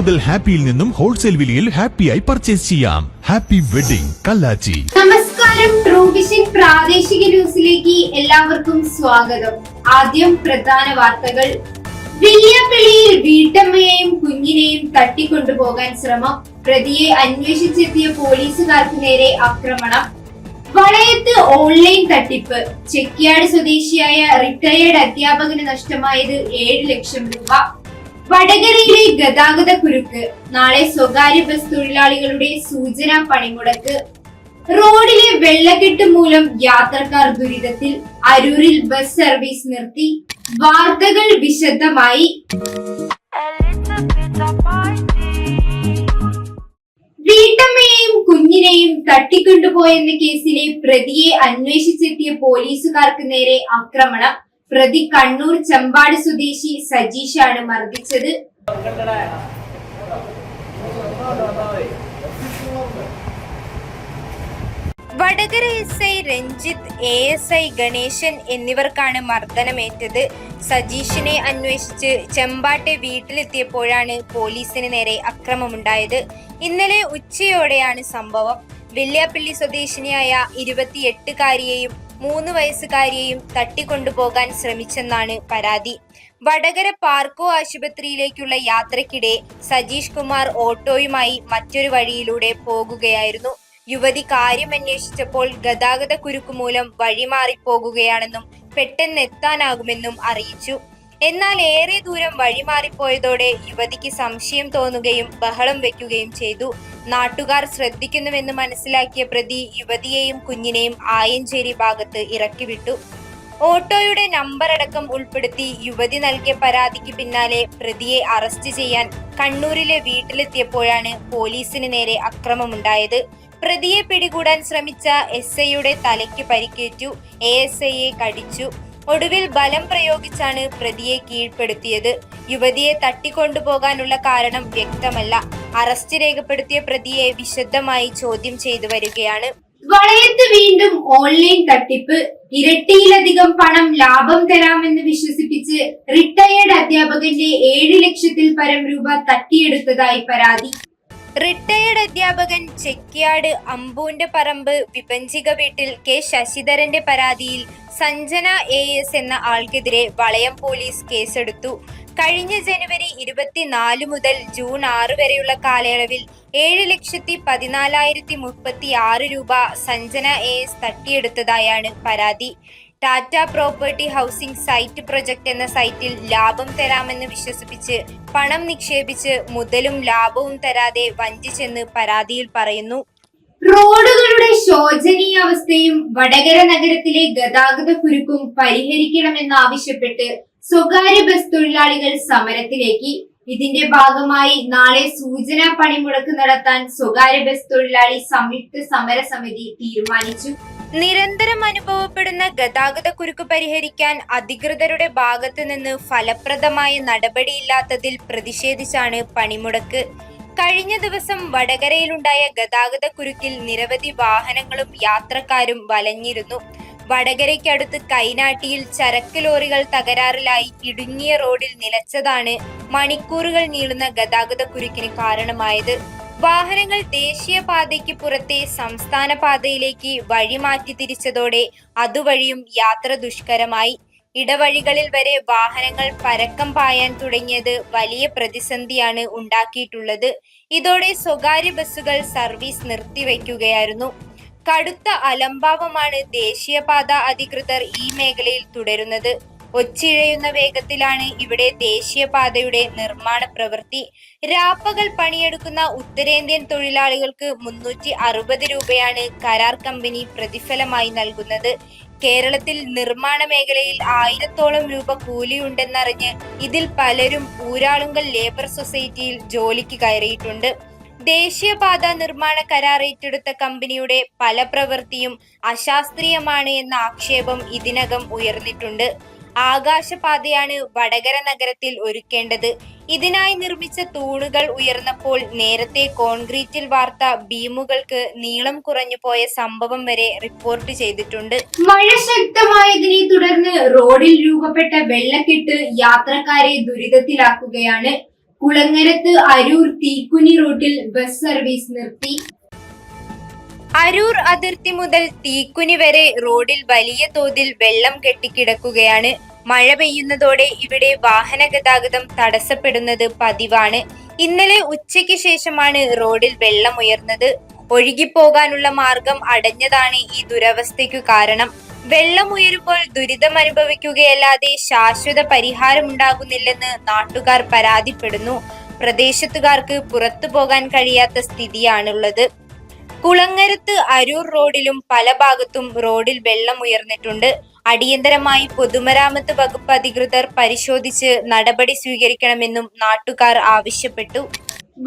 മുതൽ ഹാപ്പിയിൽ നിന്നും ഹോൾസെയിൽ വിലയിൽ ഹാപ്പിയായി പർച്ചേസ് ചെയ്യാം. Happy wedding Kallachi. നമസ്കാരം. ട്രൂവിഷൻ പ്രാദേശിക ന്യൂസിലേക്ക് എല്ലാവർക്കും സ്വാഗതം. ആദ്യം പ്രധാന വാർത്തകൾ. വില്യാപ്പള്ളിയിൽ വീട്ടമ്മയെയും കുഞ്ഞിനെയും തട്ടിക്കൊണ്ടുപോകാൻ ശ്രമം. പ്രതിയെ അന്വേഷിച്ചെത്തിയ പോലീസുകാർക്ക് നേരെ ആക്രമണം. വളയത്ത് ഓൺലൈൻ തട്ടിപ്പ്. ചെക്കിയാട് സ്വദേശിയായ റിട്ടയേർഡ് അധ്യാപകന് നഷ്ടമായത് ഏഴ് ലക്ഷം രൂപ. വടകരയിലെ ഗതാഗത കുരുക്ക് നാളെ സ്വകാര്യ ബസ് തൊഴിലാളികളുടെ സൂചനാ പണിമുടക്ക്. റോഡിലെ വെള്ളക്കെട്ട് മൂലം യാത്രക്കാർ ദുരിതത്തിൽ അരൂരിൽ ബസ് സർവീസ് നിർത്തി. വാർത്തകൾ വിശദമായി. വീട്ടമ്മയെയും കുഞ്ഞിനെയും തട്ടിക്കൊണ്ടുപോയെന്ന കേസിലെ പ്രതിയെ അന്വേഷിച്ചെത്തിയ പോലീസുകാർക്ക് നേരെ ആക്രമണം. പ്രതി കണ്ണൂർ ചമ്പാട് സ്വദേശി സജീഷാണ് മർദ്ദിച്ചത്. Vadakara S I Ranjith A S I Ganesan എന്നിവർക്കാണ് മർദ്ദനമേറ്റത്. സജീഷിനെ അന്വേഷിച്ച് ചെമ്പാട്ടെ വീട്ടിലെത്തിയപ്പോഴാണ് പോലീസിന് നേരെ അക്രമമുണ്ടായത്. ഇന്നലെ ഉച്ചയോടെയാണ് സംഭവം. വെള്ളിയാപ്പള്ളി സ്വദേശിനിയായ ഇരുപത്തിയെട്ടുകാരിയെയും മൂന്ന് വയസ്സുകാരിയെയും തട്ടിക്കൊണ്ടുപോകാൻ ശ്രമിച്ചെന്നാണ് പരാതി. വടകര പാർക്കോ ആശുപത്രിയിലേക്കുള്ള യാത്രക്കിടെ സജീഷ് കുമാർ ഓട്ടോയുമായി മറ്റൊരു വഴിയിലൂടെ പോകുകയായിരുന്നു. യുവതി കാര്യമന്വേഷിച്ചപ്പോൾ ഗതാഗത കുരുക്ക് മൂലം വഴിമാറിപ്പോകുകയാണെന്നും പെട്ടെന്ന് എത്താനാകുമെന്നും അറിയിച്ചു. എന്നാൽ ഏറെ ദൂരം വഴിമാറിപ്പോയതോടെ യുവതിക്ക് സംശയം തോന്നുകയും ബഹളം വെക്കുകയും ചെയ്തു. നാട്ടുകാർ ശ്രദ്ധിക്കുന്നുവെന്ന് മനസ്സിലാക്കിയ പ്രതി യുവതിയെയും കുഞ്ഞിനെയും ആയഞ്ചേരി ഭാഗത്ത് ഇറക്കിവിട്ടു. ഓട്ടോയുടെ നമ്പർ അടക്കം ഉൾപ്പെടുത്തി യുവതി നൽകിയ പരാതിക്ക് പിന്നാലെ പ്രതിയെ അറസ്റ്റ് ചെയ്യാൻ കണ്ണൂരിലെ വീട്ടിലെത്തിയപ്പോഴാണ് പോലീസിന് നേരെ അക്രമമുണ്ടായത്. പ്രതിയെ പിടികൂടാൻ ശ്രമിച്ച എസ് ഐയുടെ തലയ്ക്ക് പരിക്കേറ്റു. എ എസ് ഐയെ കടിച്ചു. ഒടുവിൽ ബലം പ്രയോഗിച്ചാണ് പ്രതിയെ കീഴ്പ്പെടുത്തിയത്. യുവതിയെ തട്ടിക്കൊണ്ടുപോകാനുള്ള കാരണം വ്യക്തമല്ല. അറസ്റ്റ് രേഖപ്പെടുത്തിയ പ്രതിയെ വിശദമായി ചോദ്യം ചെയ്തു വരികയാണ്. വളയത്ത് വീണ്ടും ഓൺലൈൻ തട്ടിപ്പ്. ഇരട്ടിയിലധികം പണം ലാഭം തരാമെന്ന് വിശ്വസിപ്പിച്ച് റിട്ടയേർഡ് അധ്യാപകന്റെ ഏഴ് ലക്ഷത്തിൽ പരം രൂപ തട്ടിയെടുത്തതായി പരാതി. റിട്ടയേർഡ് അധ്യാപകൻ ചെക്കിയാട് അമ്പൂന്റെ പറമ്പ് വിപഞ്ചിക വീട്ടിൽ കെ ശശിധരന്റെ പരാതിയിൽ സഞ്ജന എ എസ് എന്ന ആൾക്കെതിരെ വളയം പോലീസ് കേസെടുത്തു. കഴിഞ്ഞ ജനുവരി ഇരുപത്തിനാല് മുതൽ ജൂൺ ആറ് വരെയുള്ള കാലയളവിൽ ഏഴ് ലക്ഷത്തി പതിനാലായിരത്തി മുപ്പത്തി ആറ് രൂപ സഞ്ജന എ എസ് തട്ടിയെടുത്തതായാണ് പരാതി. Tata property housing site project എന്ന സൈറ്റിൽ ലാഭം തരാമെന്ന് വിശ്വസിപ്പിച്ച് പണം നിക്ഷേപിച്ച് മുതലും ലാഭവും തരാതെ വഞ്ചിച്ചെന്ന് പരാതിയിൽ പറയുന്നു. റോഡുകളുടെ ശോചനീയാവസ്ഥയും വടകര നഗരത്തിലെ ഗതാഗത കുരുക്കും പരിഹരിക്കണമെന്നാവശ്യപ്പെട്ട് സ്വകാര്യ ബസ് തൊഴിലാളികൾ സമരത്തിലേക്ക്. ഇതിന്റെ ഭാഗമായി നാളെ സൂചനാ പണിമുടക്ക് നടത്താൻ സ്വകാര്യ ബസ് തൊഴിലാളി സംയുക്ത സമരസമിതി തീരുമാനിച്ചു. നിരന്തരം അനുഭവപ്പെടുന്ന ഗതാഗത കുരുക്ക് പരിഹരിക്കാൻ അധികൃതരുടെ ഭാഗത്തു നിന്ന് ഫലപ്രദമായ നടപടിയില്ലാത്തതിൽ പ്രതിഷേധിച്ചാണ് പണിമുടക്ക്. കഴിഞ്ഞ ദിവസം വടകരയിലുണ്ടായ ഗതാഗത കുരുക്കിൽ നിരവധി വാഹനങ്ങളും യാത്രക്കാരും വലഞ്ഞിരുന്നു. വടകരയ്ക്കടുത്ത് കൈനാട്ടിയിൽ ചരക്ക് ലോറികൾ തകരാറിലായി ഇടുങ്ങിയ റോഡിൽ നിലച്ചതാണ് മണിക്കൂറുകൾ നീളുന്ന ഗതാഗത കുരുക്കിന് കാരണമായത്. വാഹനങ്ങൾ ദേശീയപാതയ്ക്ക് പുറത്തെ സംസ്ഥാന പാതയിലേക്ക് വഴിമാറ്റി തിരിച്ചതോടെ അതുവഴിയും യാത്ര ദുഷ്കരമായി. ഇടവഴികളിൽ വരെ വാഹനങ്ങൾ പരക്കം പായാൻ തുടങ്ങിയത് വലിയ പ്രതിസന്ധിയാണ് ഉണ്ടാക്കിയിട്ടുള്ളത്. ഇതോടെ സ്വകാര്യ ബസ്സുകൾ സർവീസ് നിർത്തിവെക്കുകയായിരുന്നു. കടുത്ത അലംഭാവമാണ് ദേശീയപാത അധികൃതർ ഈ മേഖലയിൽ തുടരുന്നത്. ഒച്ചിഴയുന്ന വേഗത്തിലാണ് ഇവിടെ ദേശീയപാതയുടെ നിർമ്മാണ പ്രവൃത്തി. രാപ്പകൽ പണിയെടുക്കുന്ന ഉത്തരേന്ത്യൻ തൊഴിലാളികൾക്ക് മുന്നൂറ്റി അറുപത് രൂപയാണ് കരാർ കമ്പനി പ്രതിഫലമായി നൽകുന്നത്. കേരളത്തിൽ നിർമ്മാണ മേഖലയിൽ ആയിരത്തോളം രൂപ കൂലിയുണ്ടെന്നറിഞ്ഞ് ഇതിൽ പലരും ഊരാളുങ്കൽ ലേബർ സൊസൈറ്റിയിൽ ജോലിക്ക് കയറിയിട്ടുണ്ട്. ദേശീയപാത നിർമ്മാണ കരാർ ഏറ്റെടുത്ത കമ്പനിയുടെ പല പ്രവൃത്തിയും അശാസ്ത്രീയമാണ് എന്ന ആക്ഷേപം ഇതിനകം ഉയർന്നിട്ടുണ്ട്. ആകാശപാതയാണ് വടകര നഗരത്തിൽ ഒരുക്കേണ്ടത്. ഇതിനായി നിർമ്മിച്ച തൂണുകൾ ഉയർന്നപ്പോൾ നേരത്തെ കോൺക്രീറ്റിൽ വാർത്ത ബീമുകൾക്ക് നീളം കുറഞ്ഞു പോയ സംഭവം വരെ റിപ്പോർട്ട് ചെയ്തിട്ടുണ്ട്. മഴ ശക്തമായതിനെ തുടർന്ന് റോഡിൽ രൂപപ്പെട്ട വെള്ളക്കെട്ട് യാത്രക്കാരെ ദുരിതത്തിലാക്കുകയാണ്. കുളങ്ങരത്ത് അരൂർ തീക്കുനി റൂട്ടിൽ ബസ് സർവീസ് നിർത്തി. അരൂർ അതിർത്തി മുതൽ തീക്കുനി വരെ റോഡിൽ വലിയ തോതിൽ വെള്ളം കെട്ടിക്കിടക്കുകയാണ്. മഴ പെയ്യുന്നതോടെ ഇവിടെ വാഹന ഗതാഗതം തടസ്സപ്പെടുന്നത് പതിവാണ്. ഇന്നലെ ഉച്ചയ്ക്ക് ശേഷമാണ് റോഡിൽ വെള്ളം ഉയർന്നത്. ഒഴുകിപ്പോകാനുള്ള മാർഗം അടഞ്ഞതാണ് ഈ ദുരവസ്ഥയ്ക്കു കാരണം. വെള്ളം ഉയരുമ്പോൾ ദുരിതം അനുഭവിക്കുകയല്ലാതെ ശാശ്വത പരിഹാരമുണ്ടാകുന്നില്ലെന്ന് നാട്ടുകാർ പരാതിപ്പെടുന്നു. പ്രദേശത്തുകാർക്ക് പുറത്തു പോകാൻ കഴിയാത്ത സ്ഥിതിയാണുള്ളത്. കുളങ്ങരത്ത് അരൂർ റോഡിലും പല ഭാഗത്തും റോഡിൽ വെള്ളം ഉയർന്നിട്ടുണ്ട്. അടിയന്തരമായി പൊതുമരാമത്ത് വകുപ്പ് അധികൃതർ പരിശോധിച്ച് നടപടി സ്വീകരിക്കണമെന്നും നാട്ടുകാർ ആവശ്യപ്പെട്ടു.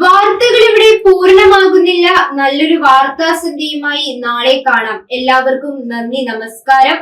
വാർത്തകൾ ഇവിടെ പൂർണമാകുന്നില്ല. നല്ലൊരു വാർത്താ സന്ധിയുമായി നാളെ കാണാം. എല്ലാവർക്കും നന്ദി നമസ്കാരം.